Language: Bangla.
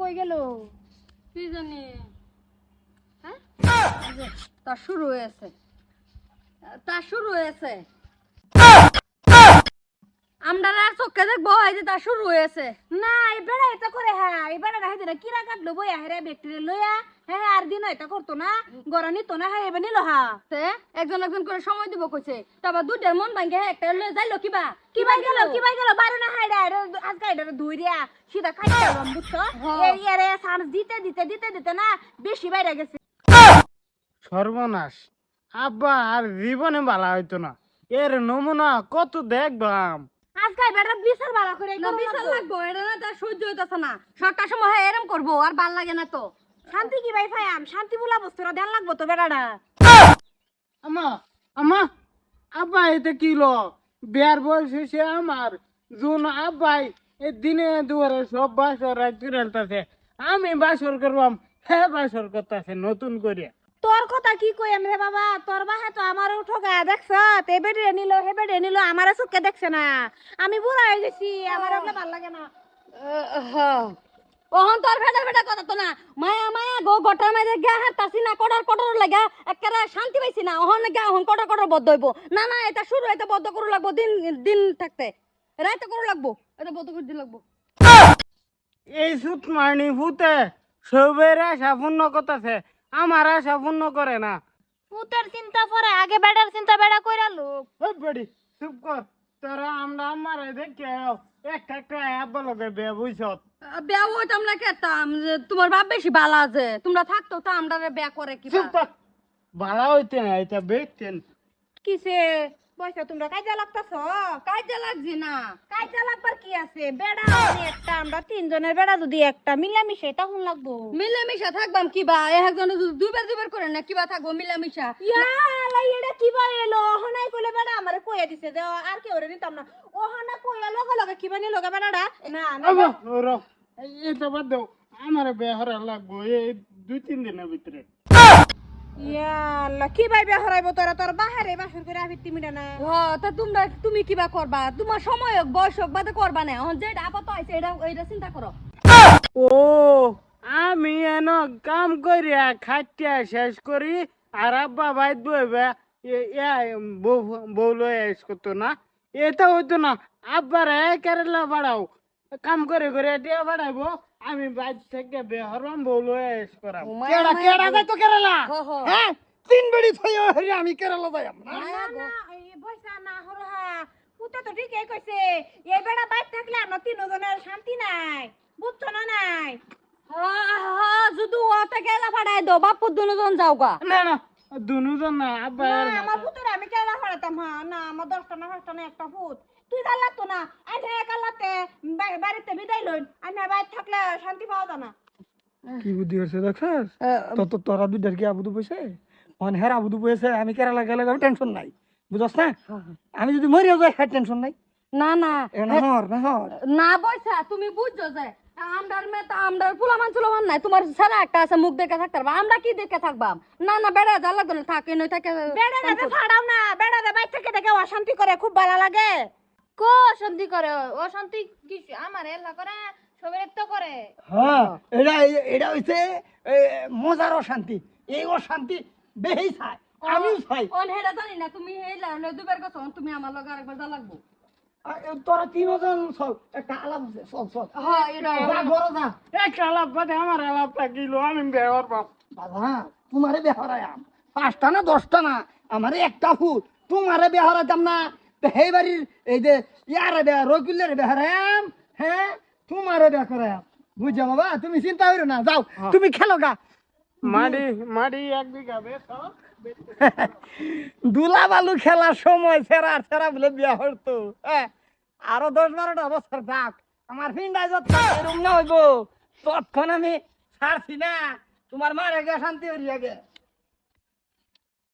কই গেল? কি জানি? হ্যাঁ? তা শুরু হয়েছে। তা শুরু হয়েছে। আমরা আর চোখে দেখব এই যে তা শুরু হয়েছে। না এবারে এটা করে হ্যাঁ এবারে রাখে দিলে কিরা কাটলো বই? হেরে ব্যাকটেরিয়া লইয়া। হ্যাঁ আর দিন এটা করতো না গড়া নিত না হ্যাঁ এবার নিল হা। একজন একজন করে সময় দিব কইছে। তারপর দুইটার মন ভাঙ্গে হ্যাঁ একটা লয়ে যাইলো কিবা কি গেল কি গেল? বাইরে না হাইডা আজকে এটা ধুই সিধা গেলাম বুঝছ? হ্যাঁ। এই ইয়ারে সান্স দিতে দিতে দিতে দিতে না বেশি বাইরে গেছে। সর্বনাশ। আব্বা আর জীবনে ভালো হইতো না। এর নমুনা কত দেখবাম। আজকে বেটা বিশাল ভালো করে না বিশাল লাগবো। এটা না তার সহ্য হইতাছে না। সবটা সময় হ্যাঁ এরম করব আর ভালো লাগে না তো। শান্তি কি ভাই ফায়াম শান্তি বলা বস্তুরা দেন লাগবো তো বেটাটা আমা আমা আব্বা এতে কি লো? বিয়ার বয়স হয়েছে আমার। জুন আব্বাই এ দিনে দুয়ারে সব বাসর আমি বাসর করবাম হ্যাঁ বাসর করতেছে নতুন করে তোর কথা কি কই আমি বাবা? তোর বাহে তো আমারও দেখছ? তে বেডে নিল হে বেডে নিল আমারে চোখে দেখছে না। আমি বুড়া হয়ে গেছি আমার ওগুলো ভালো লাগে না। ওহন তোর ভেড়া ভেড়া কথা তো না। মায়া মায়া গো গটার মাঝে গা হাত না কটার কটর লাগা একেবারে শান্তি পাইছি না। ওহন গা ওহন কটর কটর বদ্ধ হইব। না না এটা শুরু এটা বদ্ধ করু লাগবো দিন দিন থাকতে। রাইতে করু লাগবো এটা বদ্ধ করে দিন লাগবো। এই সুত মারনি ফুতে সবের পূর্ণ করতেছে। আমার আশা পূর্ণ করে না। পুতার চিন্তা পরে আগে বেটার চিন্তা বেড়া কইরা লোক। ওই বড়ি চুপ কর। তোরা আমরা আমারে দেখে একটা একটা আব্বা লগে বে বুঝছত বিয়া হইতাম না কেতাম যে তোমার বাপ বেশি ভালো আছে তোমরা থাকতো তো আমরা বিয়া করে কি চুপ কর। ভালো হইতে না এটা বেচতেন কিসে পয়সা তোমরা কাজে লাগতাছ? কাজে লাগছি না। কাজে লাগবার কি আছে? বেড়া একটা আমরা তিনজনের বেড়া যদি একটা মিলামিশে তখন লাগবো। মিলেমিশা থাকবাম কিবা একজনে যদি দুইবার দুইবার করে না কিবা থাকব মিলামিশা? ইয়ালা এটা কিবা এলো? ওহনাই কইলে বেড়া আমারে কইয়া দিছে যে আর কেউ রে নিতাম না। ওহনা কইয়া লগে লগে কিবা নি লগে বেড়াটা? না না এটা বাদ দাও আমার বেহরা লাগবো এই দুই তিন দিনের ভিতরে। কি ভাই হরাইব তোরা? তোর বাহারে বাসর করে আবি তিমিটা না। হ তা তোমরা তুমি কিবা করবা? তোমার সময় হোক বয়স হোক বাদে করবা না। এখন যেটা আপাতত আইছে এটা এটা চিন্তা করো। ও আমি এন কাম করিয়া খাটিয়া শেষ করি আর আব্বা বাইত বইবে বউ লয়ে এস করতো না। এটা হইতো না আব্বার কেরালা বাড়াও। কাম করে করে এটা বাড়াইবো আমি বাইর থেকে বেহরম বউ লয়ে এস করাম। কেডা কেডা। যাই তো কেরালা। হ্যাঁ? তিন বেড়ি থই হরি আমি কেরালা যাই না? না এই বয়সা না হরহা। পুতে তো ঠিকই কইছে এই বেড়া বাইর থাকলে আর শান্তি নাই বুঝছ না নাই? হ্যাঁ হ্যাঁ ওটা গেলা ফাড়াই দো বাপু দুজন যাও গা না না দুনুজন না আব্বা আর না, আমার পুতের আমি কেলা হরাতাম হ্যাঁ না আমার দশটা না পাঁচটা না একটা পুত তুই কাল্লা তো না আইনে কাল্লাতে বাড়িতে বিদায় লইন আইনে বাইর থাকলে শান্তি পাওয়া যায় না। কি বুদ্ধি হচ্ছে দেখছিস? তো তো তোরা দুইটার কি আবুদু পয়সে অন হের আবুদু পয়সে আমি কেরালা গেলে আমি টেনশন নাই। বুঝছ না? আমি যদি মরিও যাই হ্যাঁ টেনশন নাই। না না। এ না হর না হর না বইসা তুমি বুঝছ যে আমরার মেয়ে আমরার ফুলামান চুলামান নাই। তোমার ছাড়া একটা আছে মুখ দেখে থাকতে পারবা। আমরা কি দেখে থাকবাম? না না বেড়া যা লাগতো না থাকে নই থাকে বেড়া দেবে ফাড়াও না। বেড়া দে বাইর থেকে দেখে অশান্তি করে খুব ভালো লাগে। কো অশান্তি করে? অশান্তি কি আমার এলা করে সবের তো করে। হ্যাঁ এটা এটা হইছে মজার অশান্তি। এই অশান্তি বেহি চাই আমিও চাই অন হেডা জানি না তুমি হেলা দুবার গেছো তুমি আমার লগে আরেকবার যা লাগবো। তোরা তিনজন চল একটা আলাপ আছে চল চল। হ্যাঁ এটা যা ঘরে যা। একটা আলাপ বাদে আমার আমি বেহর পাব। বাবা তোমারে বেহরায়াম পাঁচটা না দশটা না? আমারে একটা ফুল। তোমারে বেহরাতাম না? সেই বাড়ির এই যে ইয়ারে রকিলের বেহরায়াম হ্যাঁ? তোমারে বেহরায়াম বুঝছ বাবা? তুমি চিন্তা করো না যাও। তুমি খেলো গা। মাটি মাড়ি এক বিঘা বেশ দুলা বালু খেলার সময়, সেরা সেরা বলে বিয়া হতো হ্যাঁ আরও দশ বারোটা বছর থাক, আমার ফিন্ডা যত এরম না হইব তৎক্ষণ আমি ছাড়ছি না। তোমার মারে গে শান্তি হইয়া আগে